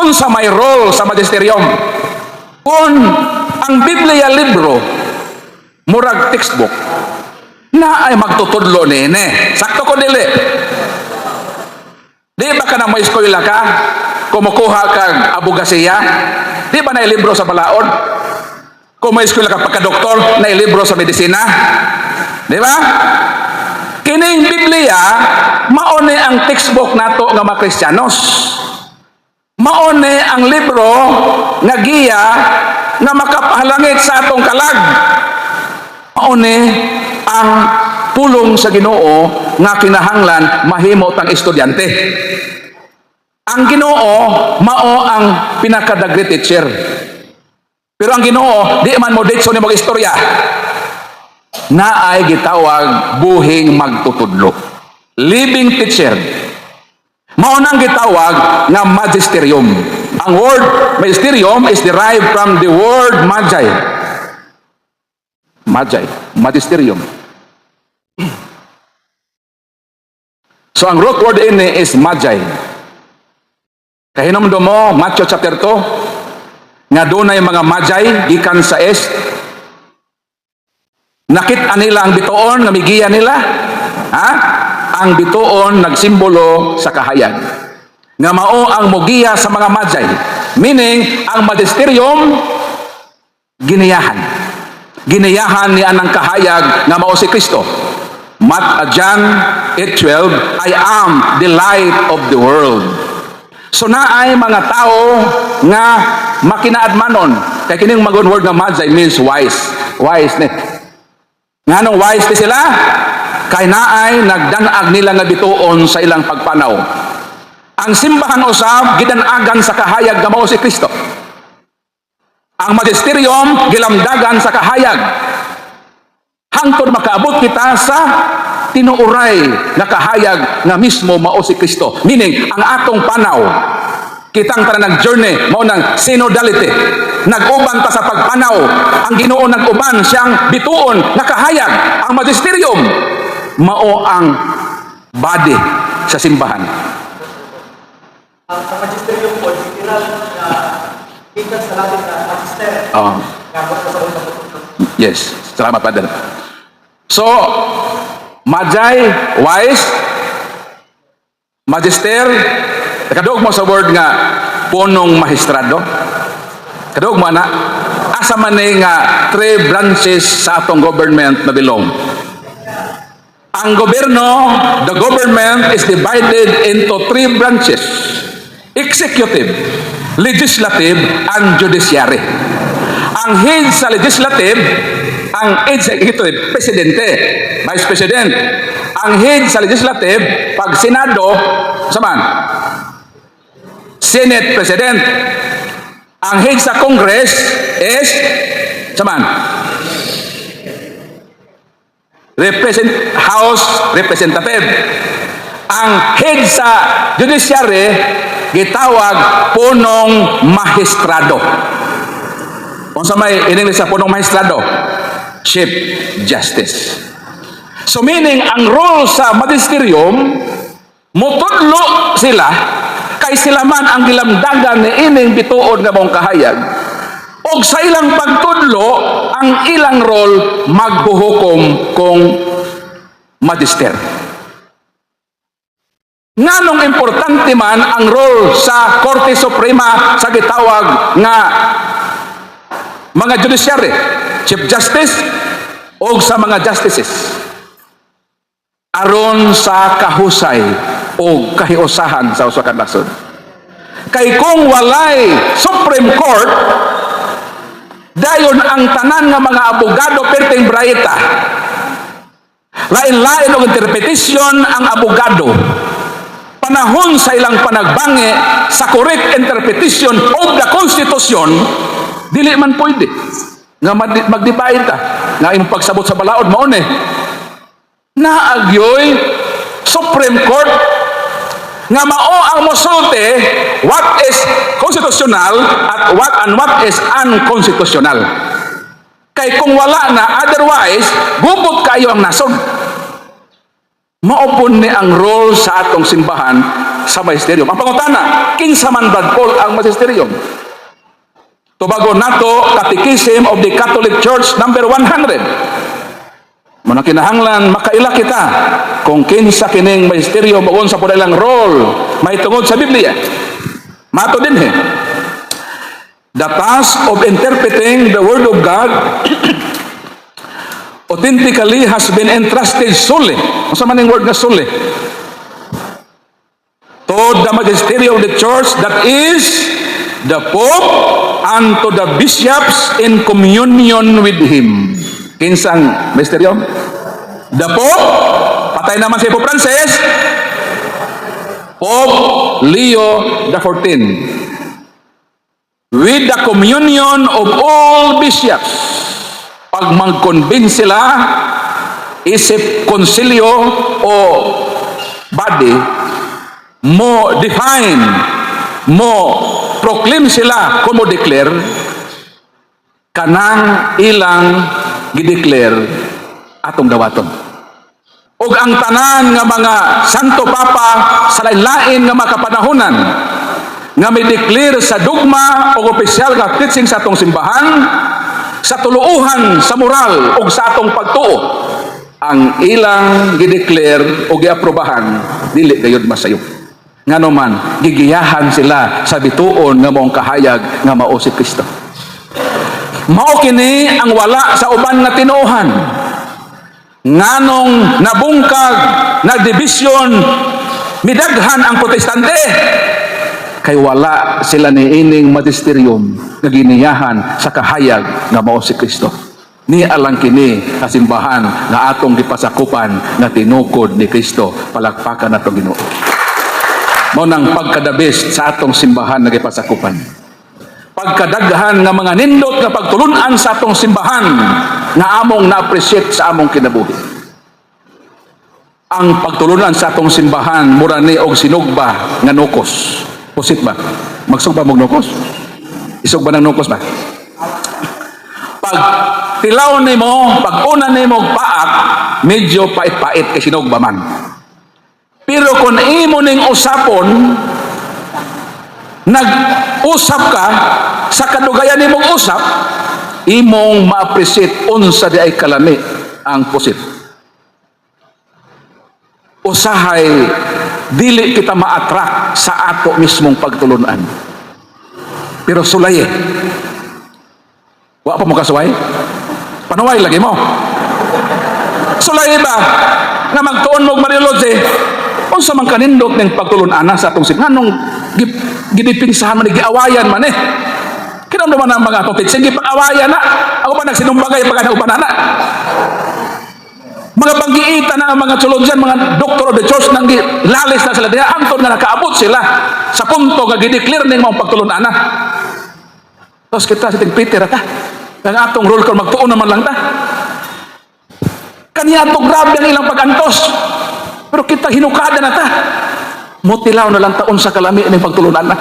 unsa may role sa magisterium. Kung ang Biblia libro murag textbook na ay magtutudlo nini. Sakto ko dili. Di ba ka na may eskwela ka? Kumukuha kang abogasiya? Di ba na libro sa balaod? Kung may eskwela ka pagka-doktor, na libro sa medisina? Di ba? Kining Biblia, maone ang textbook nato nga mga Kristiyanos. Maone ang libro nga giya nga makapahalangit sa atong kalag. Maone ang pulong sa Ginoo nga kinahanglan mahimo tang estudyante. Ang Ginoo mao ang pinakadagri teacher. Pero ang Ginoo di man mo ditso ni mag-istorya. Na ay gitawag buhing magtutudlo. Living teacher. Mao nang gitawag nga magisterium. Ang word magisterium is derived from the word magi. Magi, magisterium. So ang root word ini is magi. Kahinom mo, Matthew chapter 2, nga doon mga magi, gikan sa est. Nakita nila ang bituon, nga migiya nila. Ha? Ang bituon nagsimbolo sa kahayag. Nga mao ang mugiya sa mga magi. Meaning, ang magisterium, giniyahan. Giniyahan ni anang kahayag nga mao si Kristo. Mat, John 8.12, I am the light of the world. So naay mga tao nga makinaadmanon. Kaya kining magon word nga magi means wise. Wise ni. Nga nung wise ni sila, kay naay nagdanag nila nga bituon sa ilang pagpanaw. Ang simbahan usab gidanagan sa kahayag nga mao si Kristo. Ang magisterium gilamdagan sa kahayag. Hangtod makaabot kita sa tinuuray nga kahayag nga mismo mao si Kristo. Meaning, ang atong panaw, kitang tara nag-journey, mao ng synodality. Nag-uban ta sa pagpanaw. Ang ginoo nag-uban siyang bituon nga kahayag. Ang magisterium, mao ang body sa simbahan. Sa magisterium po, original na kita sa Latin na magister. Unang pagtutunan. yes. Salamat, Father. So, Magi, wise, magister, kadug mo sa word nga punong magistrado. Kadug mo na, asa man nga three branches sa atong government na bilong. Ang gobyerno, the government is divided into three branches. Executive, legislative, and judiciary. Ang head sa legislative, ang executive, presidente, vice president. Ang head sa legislative, pag senado, saman, senate president. Ang head sa congress is, saman, represent house representative. Ang head sa judiciary gitawag punong magistrado. Kung sa may in English sa punong magistrado, chief justice. So meaning ang role sa magisterium mutudlo sila kay sila man ang gilamdagan ni ining bituon nga mong kahayag og sa ilang pagtudlo ang ilang role maghuhukom kung magister. Nganong importante man ang role sa Korte Suprema sa gitawag nga mga judiciary, Chief Justice o sa mga justices aron sa kahusay o kahiusahan sa usa ka nasod. Kay kung walay Supreme Court, dayon ang tanan nga mga abogado perting brayta. Lain-lain og interpretasyon ang abogado. Panahon sa ilang panagbangi sa correct interpretation of the Constitution, dili man pwede nga mag- magdebate ta nga imong pagsabot sa balaod mao ni naagyoy Supreme Court nga mao ang mosulti what is constitutional at what and what is unconstitutional. Kay kung wala na otherwise gubot kayo ang nasod. maupon ni ang role sa atong simbahan sa magisterium. Ang pangutana, kinsa man Brad Paul ang magisterium? Tubago nato Catechism of the Catholic Church number 100. Muna kinahanglan makaila kita kung kinsa kining magisterium o sa pudalang role may tungod sa Biblia. Mato din he. The task of interpreting the Word of God authentically has been entrusted solely. Ano sa maning word nga solely? To the magisterium of the church that is the Pope and to the bishops in communion with him. Kinsang magisterium? The Pope, patay naman si Pope Francis, Pope Leo XIV. With the communion of all bishops, pag mag-convince sila, isip konsilyo o body, mo define, mo proclaim sila, kung mo declare, kanang ilang gideclare atong dawaton. ug ang tanan nga mga santo papa sa lain-lain nga makapanahonan nga may declare sa dogma o opisyal nga teaching sa atong simbahan sa tuluuhan sa moral ug sa atong pagtuo ang ilang gideclare o giaprobahan dili gayud masayo ngano man gigiyahan sila sa bituon nga maong kahayag nga mao si Kristo mao kini ang wala sa uban nga tinuohan nganong nabungkag nagdibisyon midaghan ang protestante. Kay wala sila ni ining magisterium nga giniyahan sa kahayag nga mao si Kristo. Ni alang kini sa simbahan nga atong gipasakupan nga tinukod ni Kristo. Palakpakan nato Ginoo. Mao nang pagkadabis sa atong simbahan nga gipasakupan pagkadaghan nga mga nindot nga pagtulunan sa atong simbahan nga among na-appreciate sa among kinabuhi. Ang pagtulunan sa atong simbahan mura ni og sinugba nga nukos. Pusit ba? Magsugba mog nukos? Isugba ng nukos ba? Pag tilaw nimo, pag una nimo og paak, medyo pait-pait kay sinugba man. Pero kung imo ning usapon, nag-usap ka sa kadugayan nimong usap, imong ma-appreciate unsa di ay kalami ang pusit. Usahay, dili kita ma-attract sa ato mismong pagtulunan. Pero sulay eh. Wa pa mo kasuway? Panuway lagi mo. Sulay ba? Nga magtuon mo Mariology, unsa man kanindot ning pagtulunan sa atong nung gi- gidipinsahan man giawayan man eh. Kinamdaman na ang mga atong teaching gipag-awayan na. Ako ba nagsinumbagay pagka na upanana? Mga panggiita na mga tsulodyan, mga doctor of the church nang lalis na sila diha antod nga nakaabot sila sa punto nga gideclare ning mga pagtulunan na. Tapos kita sa Ting Peter ta. Ang atong roll call magtuon naman lang ta. Kaniya to grabe ang ilang pagantos. Pero kita hinukada na ta. Mutilaw na lang taon sa kalami ng pagtulunan na.